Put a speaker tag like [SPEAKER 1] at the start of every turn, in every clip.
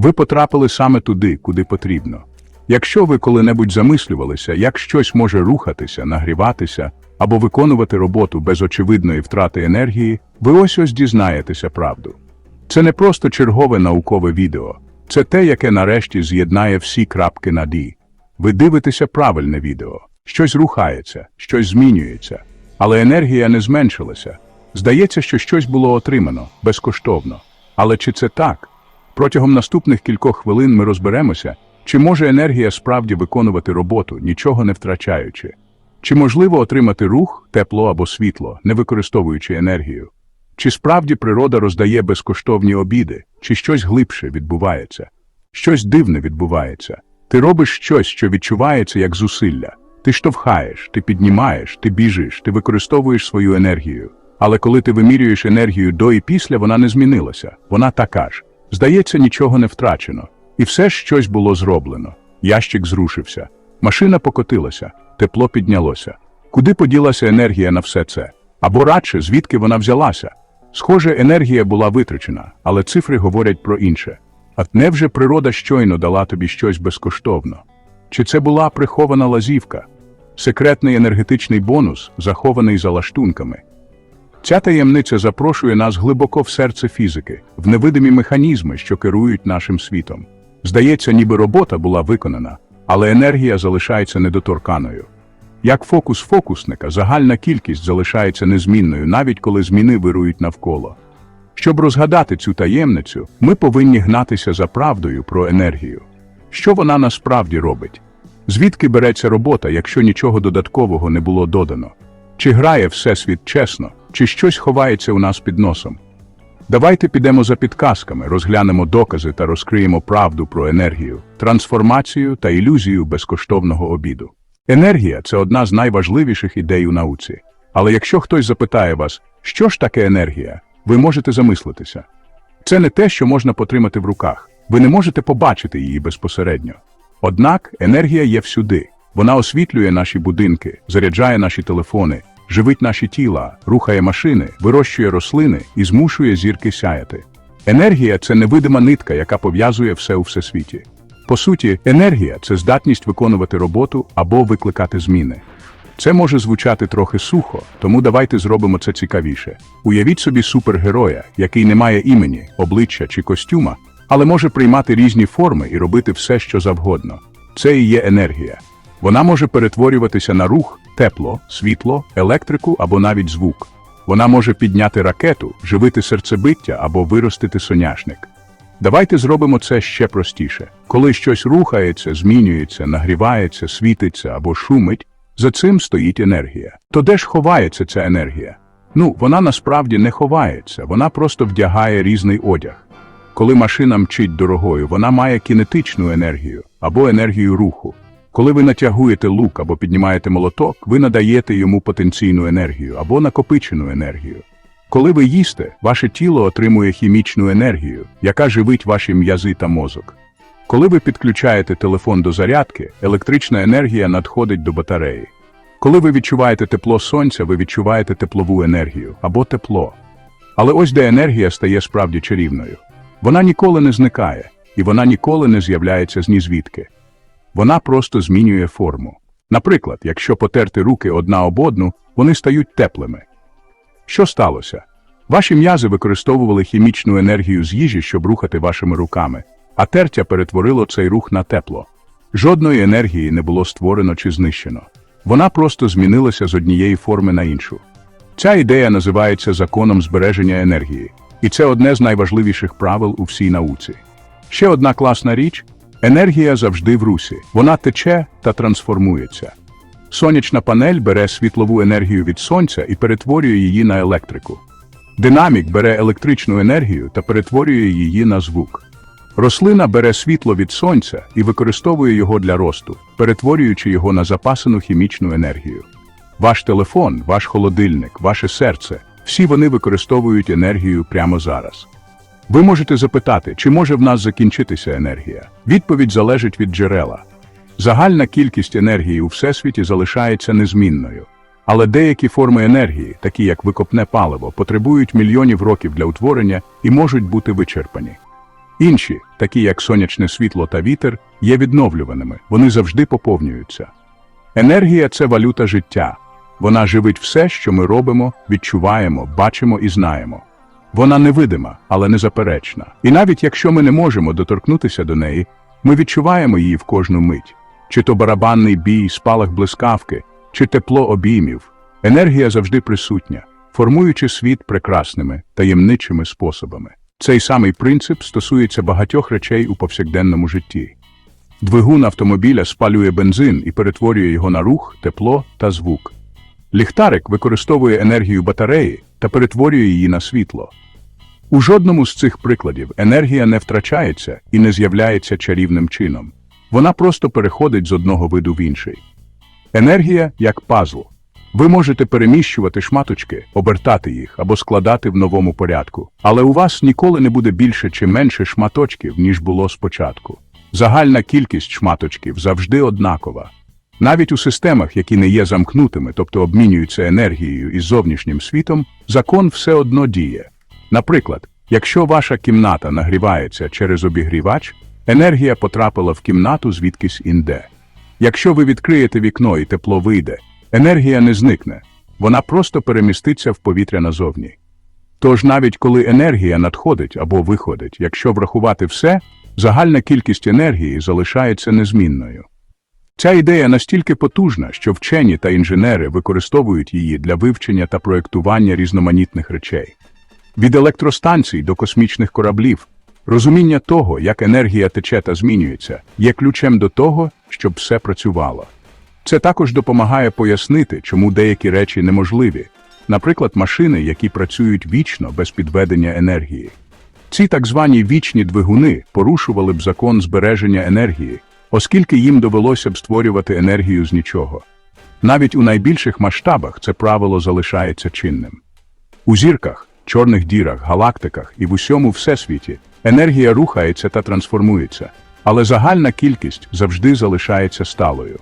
[SPEAKER 1] Ви потрапили саме туди, куди потрібно. Якщо ви коли-небудь замислювалися, як щось може рухатися, нагріватися або виконувати роботу без очевидної втрати енергії, ви ось ось дізнаєтеся правду. Це не просто чергове наукове відео, це те, яке нарешті з'єднає всі крапки над «і». Ви дивитеся правильне відео. Щось рухається, щось змінюється, але енергія не зменшилася. Здається, що щось було отримано безкоштовно. Але чи це так? Протягом наступних кількох хвилин ми розберемося, чи може енергія справді виконувати роботу, нічого не втрачаючи. Чи можливо отримати рух, тепло або світло, не використовуючи енергію? Чи справді природа роздає безкоштовні обіди, чи щось глибше відбувається? Щось дивне відбувається. Ти робиш щось, що відчувається як зусилля. Ти штовхаєш, ти піднімаєш, ти біжиш, ти використовуєш свою енергію. Але коли ти вимірюєш енергію до і після, вона не змінилася. Вона така ж. Здається, нічого не втрачено. І все ж щось було зроблено. Ящик зрушився. Машина покотилася, тепло піднялося. Куди поділася енергія на все це? Або радше, звідки вона взялася? Схоже, енергія була витрачена, але цифри говорять про інше. А невже природа щойно дала тобі щось безкоштовно? Чи це була прихована лазівка? Секретний енергетичний бонус, захований за лаштунками? Ця таємниця запрошує нас глибоко в серце фізики, в невидимі механізми, що керують нашим світом. Здається, ніби робота була виконана, але енергія залишається недоторканою. Як фокус фокусника, загальна кількість залишається незмінною, навіть коли зміни вирують навколо. Щоб розгадати цю таємницю, ми повинні гнатися за правдою про енергію. Що вона насправді робить? Звідки береться робота, якщо нічого додаткового не було додано? Чи грає Всесвіт чесно, чи щось ховається у нас під носом? Давайте підемо за підказками, розглянемо докази та розкриємо правду про енергію, трансформацію та ілюзію безкоштовного обіду. Енергія це одна з найважливіших ідей у науці. Але якщо хтось запитає вас, що ж таке енергія, ви можете замислитися. Це не те, що можна потримати в руках. Ви не можете побачити її безпосередньо. Однак енергія є всюди. Вона освітлює наші будинки, заряджає наші телефони, живить наші тіла, рухає машини, вирощує рослини і змушує зірки сяяти. Енергія це невидима нитка, яка пов'язує все у всесвіті. По суті, енергія це здатність виконувати роботу або викликати зміни. Це може звучати трохи сухо, тому давайте зробимо це цікавіше. Уявіть собі супергероя, який не має імені, обличчя чи костюма, але може приймати різні форми і робити все, що завгодно. Це і є енергія. Вона може перетворюватися на рух, тепло, світло, електрику або навіть звук. Вона може підняти ракету, живити серцебиття або виростити соняшник. Давайте зробимо це ще простіше. Коли щось рухається, змінюється, нагрівається, світиться або шумить, за цим стоїть енергія. То де ж ховається ця енергія? Ну, вона насправді не ховається, вона просто вдягає різний одяг. Коли машина мчить дорогою, вона має кінетичну енергію або енергію руху. Коли ви натягуєте лук або піднімаєте молоток, ви надаєте йому потенційну енергію або накопичену енергію. Коли ви їсте, ваше тіло отримує хімічну енергію, яка живить ваші м'язи та мозок. Коли ви підключаєте телефон до зарядки, електрична енергія надходить до батареї. Коли ви відчуваєте тепло сонця, ви відчуваєте теплову енергію або тепло. Але ось де енергія стає справді чарівною. Вона ніколи не зникає, і вона ніколи не з'являється з нізвідки. Вона просто змінює форму. Наприклад, якщо потерти руки одна об одну, вони стають теплими. Що сталося? Ваші м'язи використовували хімічну енергію з їжі, щоб рухати вашими руками, а тертя перетворило цей рух на тепло. Жодної енергії не було створено чи знищено. Вона просто змінилася з однієї форми на іншу. Ця ідея називається законом збереження енергії, і це одне з найважливіших правил у всій науці. Ще одна класна річ енергія завжди в русі. Вона тече та трансформується. Сонячна панель бере світлову енергію від сонця і перетворює її на електрику. Динамік бере електричну енергію та перетворює її на звук. Рослина бере світло від сонця і використовує його для росту, перетворюючи його на запасену хімічну енергію. Ваш телефон, ваш холодильник, ваше серце всі вони використовують енергію прямо зараз. Ви можете запитати, чи може в нас закінчитися енергія? Відповідь залежить від джерела. Загальна кількість енергії у всесвіті залишається незмінною. Але деякі форми енергії, такі як викопне паливо, потребують мільйонів років для утворення і можуть бути вичерпані. Інші, такі як сонячне світло та вітер, є відновлюваними, вони завжди поповнюються. Енергія це валюта життя. Вона живить все, що ми робимо, відчуваємо, бачимо і знаємо. Вона невидима, але незаперечна. І навіть якщо ми не можемо доторкнутися до неї, ми відчуваємо її в кожну мить. Чи то барабанний бій, спалах блискавки, чи тепло обіймів. Енергія завжди присутня, формуючи світ прекрасними, таємничими способами. Цей самий принцип стосується багатьох речей у повсякденному житті. Двигун автомобіля спалює бензин і перетворює його на рух, тепло та звук. Ліхтарик використовує енергію батареї та перетворює її на світло. У жодному з цих прикладів енергія не втрачається і не з'являється чарівним чином. Вона просто переходить з одного виду в інший. Енергія як пазл. Ви можете переміщувати шматочки, обертати їх або складати в новому порядку, але у вас ніколи не буде більше чи менше шматочків, ніж було спочатку. Загальна кількість шматочків завжди однакова. Навіть у системах, які не є замкнутими, тобто обмінюються енергією із зовнішнім світом, закон все одно діє. Наприклад, якщо ваша кімната нагрівається через обігрівач, енергія потрапила в кімнату звідкись інде. Якщо ви відкриєте вікно і тепло вийде, енергія не зникне, вона просто переміститься в повітря назовні. Тож навіть коли енергія надходить або виходить, якщо врахувати все, загальна кількість енергії залишається незмінною. Ця ідея настільки потужна, що вчені та інженери використовують її для вивчення та проєктування різноманітних речей. Від електростанцій до космічних кораблів, розуміння того, як енергія тече та змінюється, є ключем до того, щоб все працювало. Це також допомагає пояснити, чому деякі речі неможливі, наприклад, машини, які працюють вічно без підведення енергії. Ці так звані вічні двигуни порушували б закон збереження енергії, оскільки їм довелося б створювати енергію з нічого. Навіть у найбільших масштабах це правило залишається чинним. У зірках, чорних дірах, галактиках і в усьому всесвіті енергія рухається та трансформується, але загальна кількість завжди залишається сталою.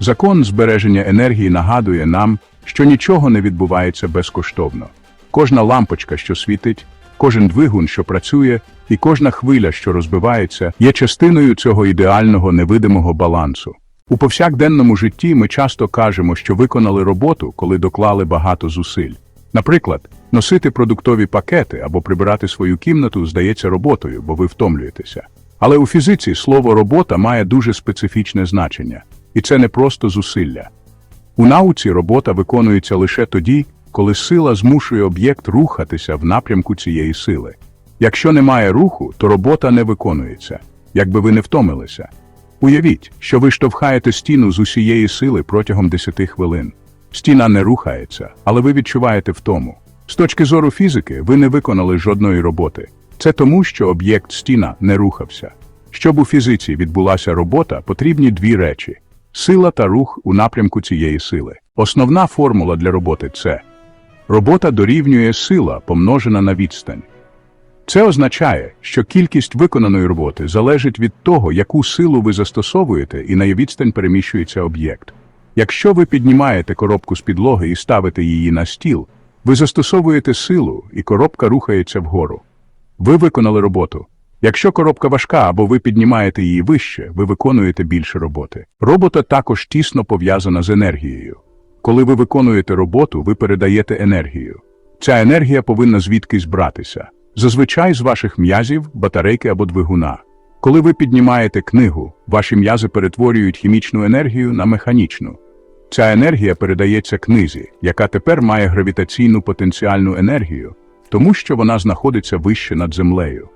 [SPEAKER 1] Закон збереження енергії нагадує нам, що нічого не відбувається безкоштовно. Кожна лампочка, що світить, кожен двигун, що працює, і кожна хвиля, що розбивається, є частиною цього ідеального невидимого балансу. У повсякденному житті ми часто кажемо, що виконали роботу, коли доклали багато зусиль. Наприклад, носити продуктові пакети або прибирати свою кімнату здається роботою, бо ви втомлюєтеся. Але у фізиці слово робота має дуже специфічне значення, і це не просто зусилля. У науці робота виконується лише тоді, коли сила змушує об'єкт рухатися в напрямку цієї сили. Якщо немає руху, то робота не виконується, якби ви не втомилися. Уявіть, що ви штовхаєте стіну з усієї сили протягом 10 хвилин. Стіна не рухається, але ви відчуваєте втому. З точки зору фізики, ви не виконали жодної роботи. Це тому, що об'єкт стіна не рухався. Щоб у фізиці відбулася робота, потрібні дві речі: сила та рух у напрямку цієї сили. Основна формула для роботи це робота дорівнює сила, помножена на відстань. Це означає, що кількість виконаної роботи залежить від того, яку силу ви застосовуєте і на відстань переміщується об'єкт. Якщо ви піднімаєте коробку з підлоги і ставите її на стіл, ви застосовуєте силу, і коробка рухається вгору. Ви виконали роботу. Якщо коробка важка або ви піднімаєте її вище, ви виконуєте більше роботи. Робота також тісно пов'язана з енергією. Коли ви виконуєте роботу, ви передаєте енергію. Ця енергія повинна звідкись братися. Зазвичай з ваших м'язів, батарейки або двигуна. Коли ви піднімаєте книгу, ваші м'язи перетворюють хімічну енергію на механічну. Ця енергія передається книзі, яка тепер має гравітаційну потенціальну енергію, тому що вона знаходиться вище над землею.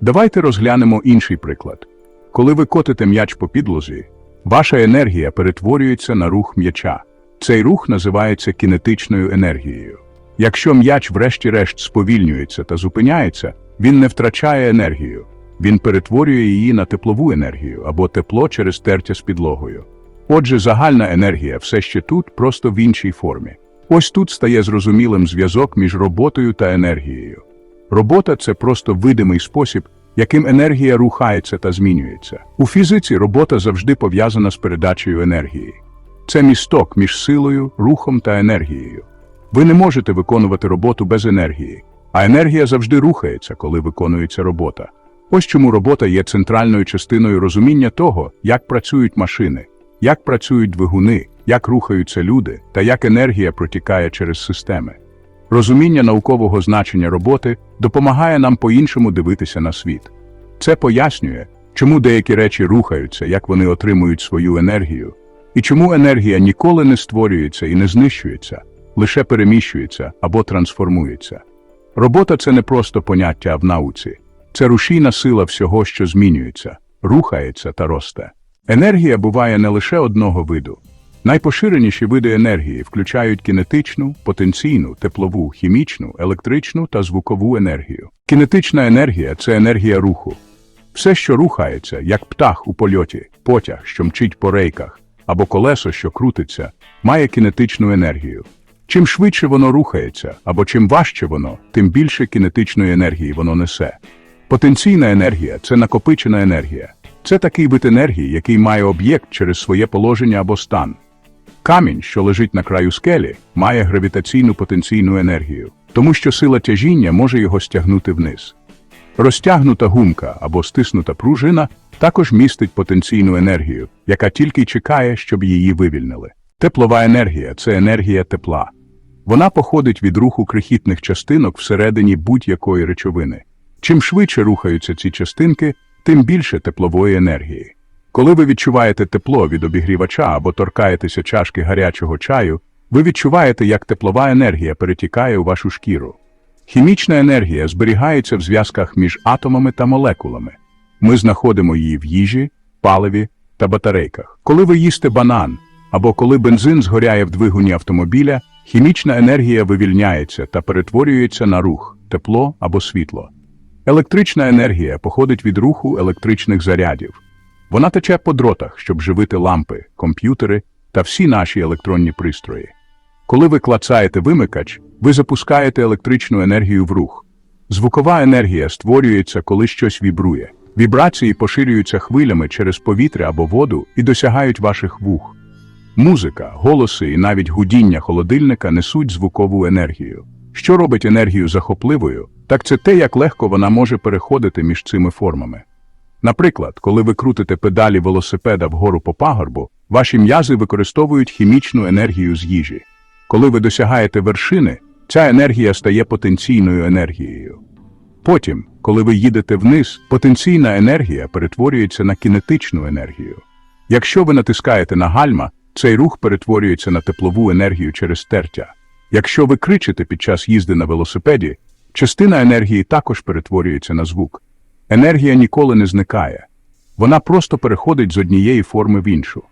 [SPEAKER 1] Давайте розглянемо інший приклад. Коли ви котите м'яч по підлозі, ваша енергія перетворюється на рух м'яча. Цей рух називається кінетичною енергією. Якщо м'яч врешті-решт сповільнюється та зупиняється, він не втрачає енергію, він перетворює її на теплову енергію або тепло через тертя з підлогою. Отже, загальна енергія все ще тут, просто в іншій формі. Ось тут стає зрозумілим зв'язок між роботою та енергією. Робота це просто видимий спосіб, яким енергія рухається та змінюється. У фізиці робота завжди пов'язана з передачею енергії. Це місток між силою, рухом та енергією. Ви не можете виконувати роботу без енергії, а енергія завжди рухається, коли виконується робота. Ось чому робота є центральною частиною розуміння того, як працюють машини, як працюють двигуни, як рухаються люди та як енергія протікає через системи. Розуміння наукового значення роботи допомагає нам по-іншому дивитися на світ. Це пояснює, чому деякі речі рухаються, як вони отримують свою енергію, і чому енергія ніколи не створюється і не знищується, лише переміщується або трансформується. Робота це не просто поняття в науці, це рушійна сила всього, що змінюється, рухається та росте. Енергія буває не лише одного виду. Найпоширеніші види енергії включають кінетичну, потенційну, теплову, хімічну, електричну та звукову енергію. Кінетична енергія це енергія руху. Все, що рухається, як птах у польоті, потяг, що мчить по рейках, або колесо, що крутиться, має кінетичну енергію. Чим швидше воно рухається, або чим важче воно, тим більше кінетичної енергії воно несе. Потенційна енергія це накопичена енергія. Це такий вид енергії, який має об'єкт через своє положення або стан. Камінь, що лежить на краю скелі, має гравітаційну потенційну енергію, тому що сила тяжіння може його стягнути вниз. Розтягнута гумка або стиснута пружина також містить потенційну енергію, яка тільки чекає, щоб її вивільнили. Теплова енергія це енергія тепла. Вона походить від руху крихітних частинок всередині будь-якої речовини. Чим швидше рухаються ці частинки, тим більше теплової енергії. Коли ви відчуваєте тепло від обігрівача або торкаєтеся чашки гарячого чаю, ви відчуваєте, як теплова енергія перетікає у вашу шкіру. Хімічна енергія зберігається в зв'язках між атомами та молекулами. Ми знаходимо її в їжі, паливі та батарейках. Коли ви їсте банан або коли бензин згоряє в двигуні автомобіля, хімічна енергія вивільняється та перетворюється на рух, тепло або світло. Електрична енергія походить від руху електричних зарядів. Вона тече по дротах, щоб живити лампи, комп'ютери та всі наші електронні пристрої. Коли ви клацаєте вимикач, ви запускаєте електричну енергію в рух. Звукова енергія створюється, коли щось вібрує. Вібрації поширюються хвилями через повітря або воду і досягають ваших вух. Музика, голоси і навіть гудіння холодильника несуть звукову енергію. Що робить енергію захопливою, так це те, як легко вона може переходити між цими формами. Наприклад, коли ви крутите педалі велосипеда вгору по пагорбу, ваші м'язи використовують хімічну енергію з їжі. Коли ви досягаєте вершини, ця енергія стає потенційною енергією. Потім, коли ви їдете вниз, потенційна енергія перетворюється на кінетичну енергію. Якщо ви натискаєте на гальма, цей рух перетворюється на теплову енергію через тертя. Якщо ви кричите під час їзди на велосипеді, частина енергії також перетворюється на звук. Енергія ніколи не зникає. Вона просто переходить з однієї форми в іншу.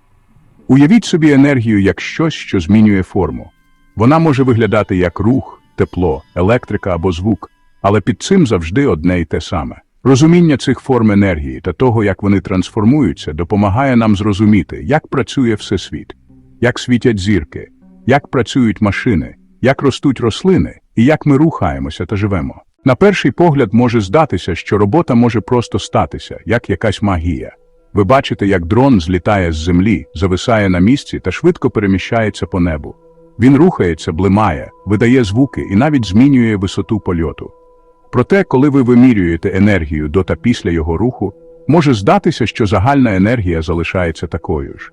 [SPEAKER 1] Уявіть собі енергію як щось, що змінює форму. Вона може виглядати як рух, тепло, електрика або звук, але під цим завжди одне й те саме. Розуміння цих форм енергії та того, як вони трансформуються, допомагає нам зрозуміти, як працює всесвіт, як світять зірки, як працюють машини, як ростуть рослини і як ми рухаємося та живемо. На перший погляд може здатися, що робота може просто статися, як якась магія. Ви бачите, як дрон злітає з землі, зависає на місці та швидко переміщається по небу. Він рухається, блимає, видає звуки і навіть змінює висоту польоту. Проте, коли ви вимірюєте енергію до та після його руху, може здатися, що загальна енергія залишається такою ж.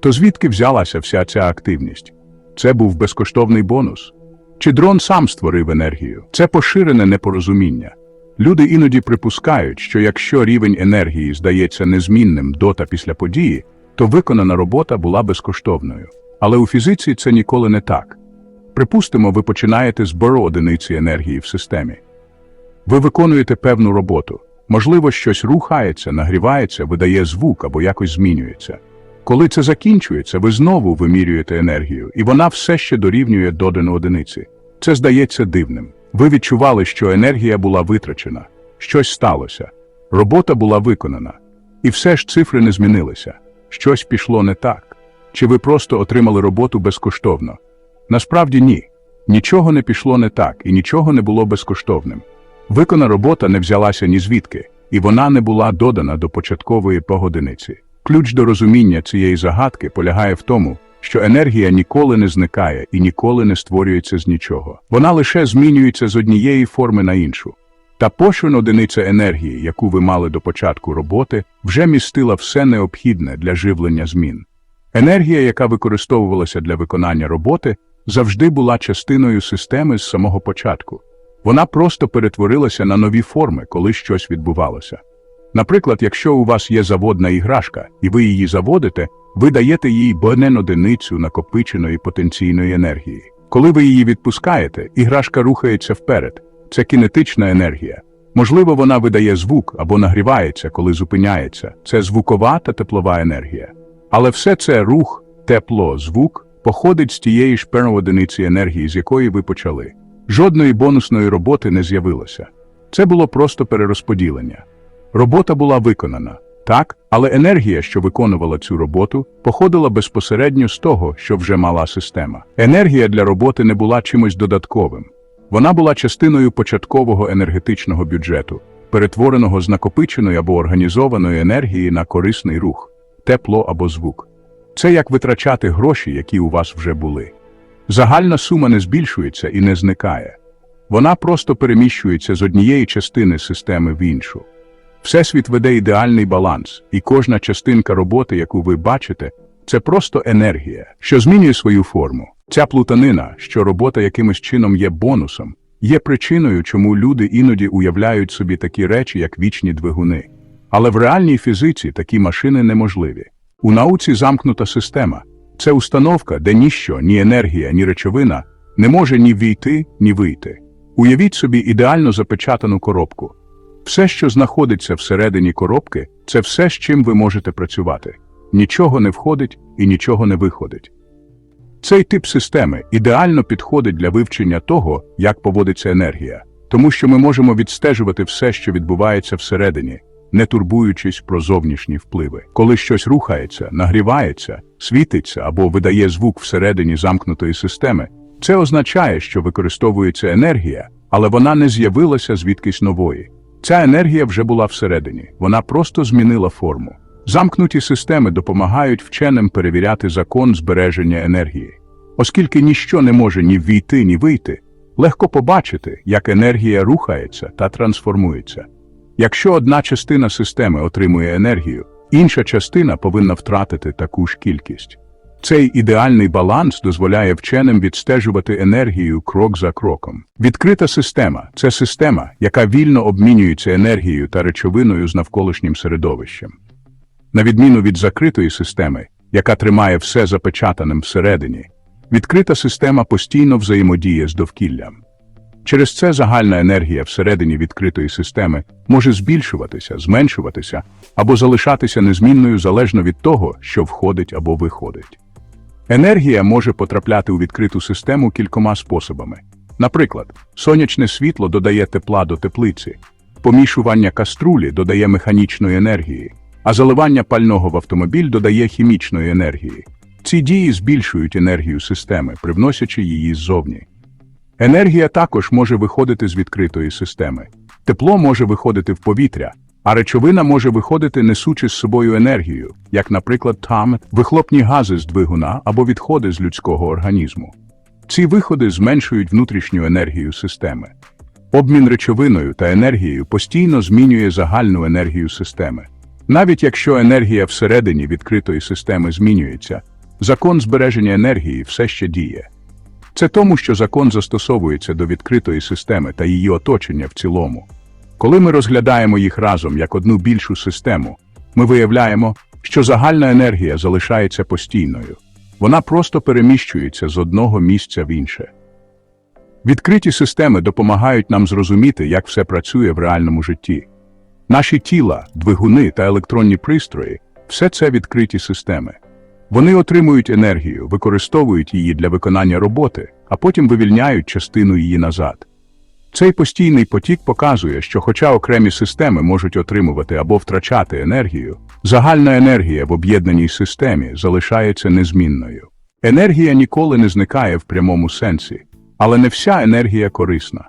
[SPEAKER 1] То звідки взялася вся ця активність? Це був безкоштовний бонус. Чи дрон сам створив енергію? Це поширене непорозуміння. Люди іноді припускають, що якщо рівень енергії здається незмінним до та після події, то виконана робота була безкоштовною. Але у фізиці це ніколи не так. Припустимо, ви починаєте збору одиниці енергії в системі. Ви виконуєте певну роботу. Можливо, щось рухається, нагрівається, видає звук або якось змінюється. Коли це закінчується, ви знову вимірюєте енергію, і вона все ще дорівнює додану одиниці. Це здається дивним. Ви відчували, що енергія була витрачена, щось сталося, робота була виконана. І все ж цифри не змінилися. Щось пішло не так. Чи ви просто отримали роботу безкоштовно? Насправді ні. Нічого не пішло не так і нічого не було безкоштовним. Викона робота не взялася ні звідки, і вона не була додана до початкової погодиниці. Ключ до розуміння цієї загадки полягає в тому, що енергія ніколи не зникає і ніколи не створюється з нічого. Вона лише змінюється з однієї форми на іншу. Та пошин одиниця енергії, яку ви мали до початку роботи, вже містила все необхідне для живлення змін. Енергія, яка використовувалася для виконання роботи, завжди була частиною системи з самого початку. Вона просто перетворилася на нові форми, коли щось відбувалося. Наприклад, якщо у вас є заводна іграшка, і ви її заводите, ви даєте їй бонен одиницю накопиченої потенційної енергії. Коли ви її відпускаєте, іграшка рухається вперед. Це кінетична енергія. Можливо, вона видає звук або нагрівається, коли зупиняється. Це звукова та теплова енергія. Але все це рух, тепло, звук походить з тієї ж одиниці енергії, з якої ви почали. Жодної бонусної роботи не з'явилося. Це було просто перерозподілення. Робота була виконана, так, але енергія, що виконувала цю роботу, походила безпосередньо з того, що вже мала система. Енергія для роботи не була чимось додатковим. Вона була частиною початкового енергетичного бюджету, перетвореного з накопиченої або організованої енергії на корисний рух, тепло або звук. Це як витрачати гроші, які у вас вже були. Загальна сума не збільшується і не зникає. Вона просто переміщується з однієї частини системи в іншу. Всесвіт веде ідеальний баланс, і кожна частинка роботи, яку ви бачите, це просто енергія, що змінює свою форму. Ця плутанина, що робота якимось чином є бонусом, є причиною, чому люди іноді уявляють собі такі речі, як вічні двигуни. Але в реальній фізиці такі машини неможливі. У науці замкнута система це установка, де ніщо, ні енергія, ні речовина не може ні війти, ні вийти. Уявіть собі ідеально запечатану коробку. Все, що знаходиться всередині коробки, це все, з чим ви можете працювати. Нічого не входить і нічого не виходить. Цей тип системи ідеально підходить для вивчення того, як поводиться енергія, тому що ми можемо відстежувати все, що відбувається всередині, не турбуючись про зовнішні впливи. Коли щось рухається, нагрівається, світиться або видає звук всередині замкнутої системи, це означає, що використовується енергія, але вона не з'явилася звідкись нової. Ця енергія вже була всередині, вона просто змінила форму. Замкнуті системи допомагають вченим перевіряти закон збереження енергії. Оскільки ніщо не може ні ввійти, ні вийти, легко побачити, як енергія рухається та трансформується. Якщо одна частина системи отримує енергію, інша частина повинна втратити таку ж кількість. Цей ідеальний баланс дозволяє вченим відстежувати енергію крок за кроком. Відкрита система це система, яка вільно обмінюється енергією та речовиною з навколишнім середовищем. На відміну від закритої системи, яка тримає все запечатаним всередині, відкрита система постійно взаємодіє з довкіллям. Через це загальна енергія всередині відкритої системи може збільшуватися, зменшуватися або залишатися незмінною залежно від того, що входить або виходить. Енергія може потрапляти у відкриту систему кількома способами. Наприклад, сонячне світло додає тепла до теплиці, помішування каструлі додає механічної енергії, а заливання пального в автомобіль додає хімічної енергії. Ці дії збільшують енергію системи, привносячи її ззовні. Енергія також може виходити з відкритої системи. Тепло може виходити в повітря, а речовина може виходити, несучи з собою енергію, як, наприклад, там вихлопні гази з двигуна або відходи з людського організму. Ці виходи зменшують внутрішню енергію системи. Обмін речовиною та енергією постійно змінює загальну енергію системи. Навіть якщо енергія всередині відкритої системи змінюється, закон збереження енергії все ще діє. Це тому, що закон застосовується до відкритої системи та її оточення в цілому. Коли ми розглядаємо їх разом як одну більшу систему, ми виявляємо, що загальна енергія залишається постійною. Вона просто переміщується з одного місця в інше. Відкриті системи допомагають нам зрозуміти, як все працює в реальному житті. Наші тіла, двигуни та електронні пристрої все це відкриті системи. Вони отримують енергію, використовують її для виконання роботи, а потім вивільняють частину її назад. Цей постійний потік показує, що хоча окремі системи можуть отримувати або втрачати енергію, загальна енергія в об'єднаній системі залишається незмінною. Енергія ніколи не зникає в прямому сенсі, але не вся енергія корисна.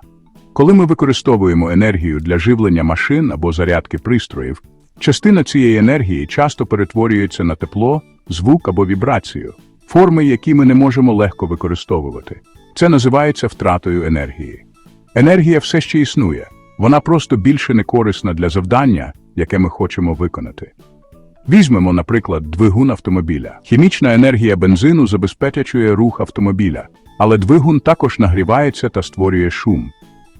[SPEAKER 1] Коли ми використовуємо енергію для живлення машин або зарядки пристроїв, частина цієї енергії часто перетворюється на тепло, звук або вібрацію, форми, які ми не можемо легко використовувати. Це називається втратою енергії. Енергія все ще існує, Вона просто більше не корисна для завдання, яке ми хочемо виконати. Візьмемо, наприклад, двигун автомобіля. Хімічна енергія бензину забезпечує рух автомобіля, але двигун також нагрівається та створює шум.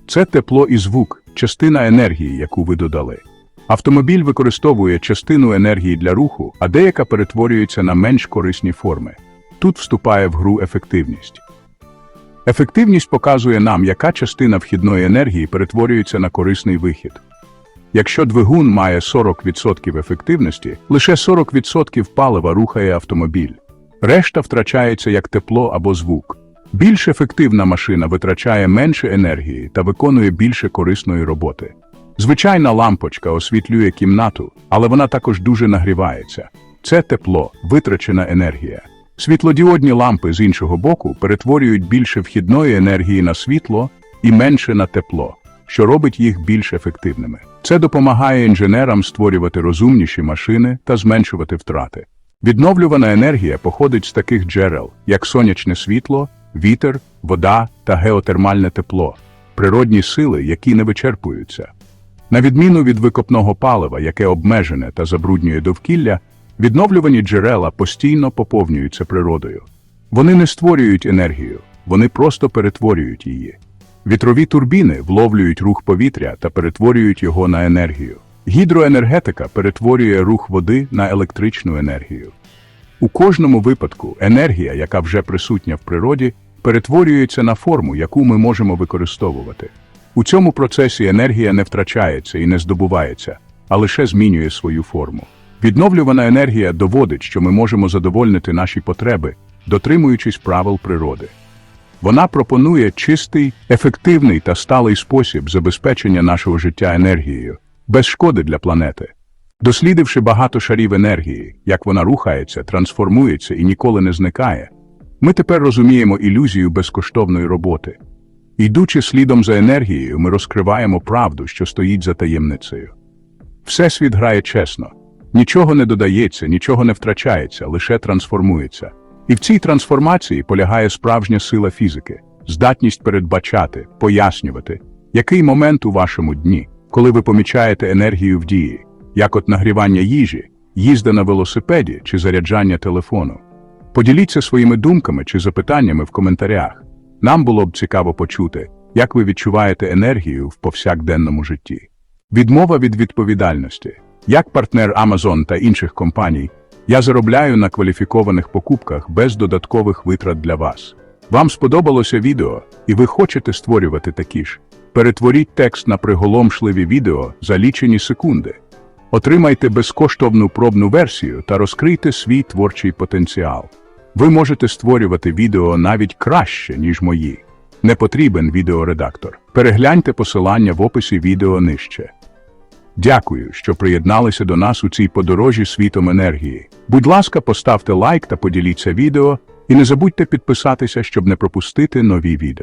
[SPEAKER 1] Це тепло і звук, частина енергії, яку ви додали. Автомобіль використовує частину енергії для руху, а деяка перетворюється на менш корисні форми. Тут вступає в гру ефективність. Ефективність показує нам, яка частина вхідної енергії перетворюється на корисний вихід. Якщо двигун має 40% ефективності, лише 40% палива рухає автомобіль. Решта втрачається як тепло або звук. Більш ефективна машина витрачає менше енергії та виконує більше корисної роботи. Звичайна лампочка освітлює кімнату, але вона також дуже нагрівається. Це тепло, витрачена енергія. Світлодіодні лампи з іншого боку перетворюють більше вхідної енергії на світло і менше на тепло, що робить їх більш ефективними. Це допомагає інженерам створювати розумніші машини та зменшувати втрати. Відновлювана енергія походить з таких джерел, як сонячне світло, вітер, вода та геотермальне тепло, природні сили, які не вичерпуються. На відміну від викопного палива, яке обмежене та забруднює довкілля, відновлювані джерела постійно поповнюються природою. Вони не створюють енергію, вони просто перетворюють її. Вітрові турбіни вловлюють рух повітря та перетворюють його на енергію. Гідроенергетика перетворює рух води на електричну енергію. У кожному випадку енергія, яка вже присутня в природі, перетворюється на форму, яку ми можемо використовувати. У цьому процесі енергія не втрачається і не здобувається, а лише змінює свою форму. Відновлювана енергія доводить, що ми можемо задовольнити наші потреби, дотримуючись правил природи. Вона пропонує чистий, ефективний та сталий спосіб забезпечення нашого життя енергією, без шкоди для планети. Дослідивши багато шарів енергії, як вона рухається, трансформується і ніколи не зникає, ми тепер розуміємо ілюзію безкоштовної роботи. Йдучи слідом за енергією, ми розкриваємо правду, що стоїть за таємницею. Всесвіт грає чесно. Нічого не додається, нічого не втрачається, лише трансформується. І в цій трансформації полягає справжня сила фізики, здатність передбачати, пояснювати, який момент у вашому дні, коли ви помічаєте енергію в дії, як от нагрівання їжі, їзда на велосипеді чи заряджання телефону. Поділіться своїми думками чи запитаннями в коментарях. Нам було б цікаво почути, як ви відчуваєте енергію в повсякденному житті. Відмова від відповідальності. Як партнер Amazon та інших компаній, я заробляю на кваліфікованих покупках без додаткових витрат для вас. Вам сподобалося відео, і ви хочете створювати такі ж. Перетворіть текст на приголомшливі відео за лічені секунди. Отримайте безкоштовну пробну версію та розкрийте свій творчий потенціал. Ви можете створювати відео навіть краще, ніж мої. Не потрібен відеоредактор. Перегляньте посилання в описі відео нижче. Дякую, що приєдналися до нас у цій подорожі світом енергії. Будь ласка, поставте лайк та поділіться відео, і не забудьте підписатися, щоб не пропустити нові відео.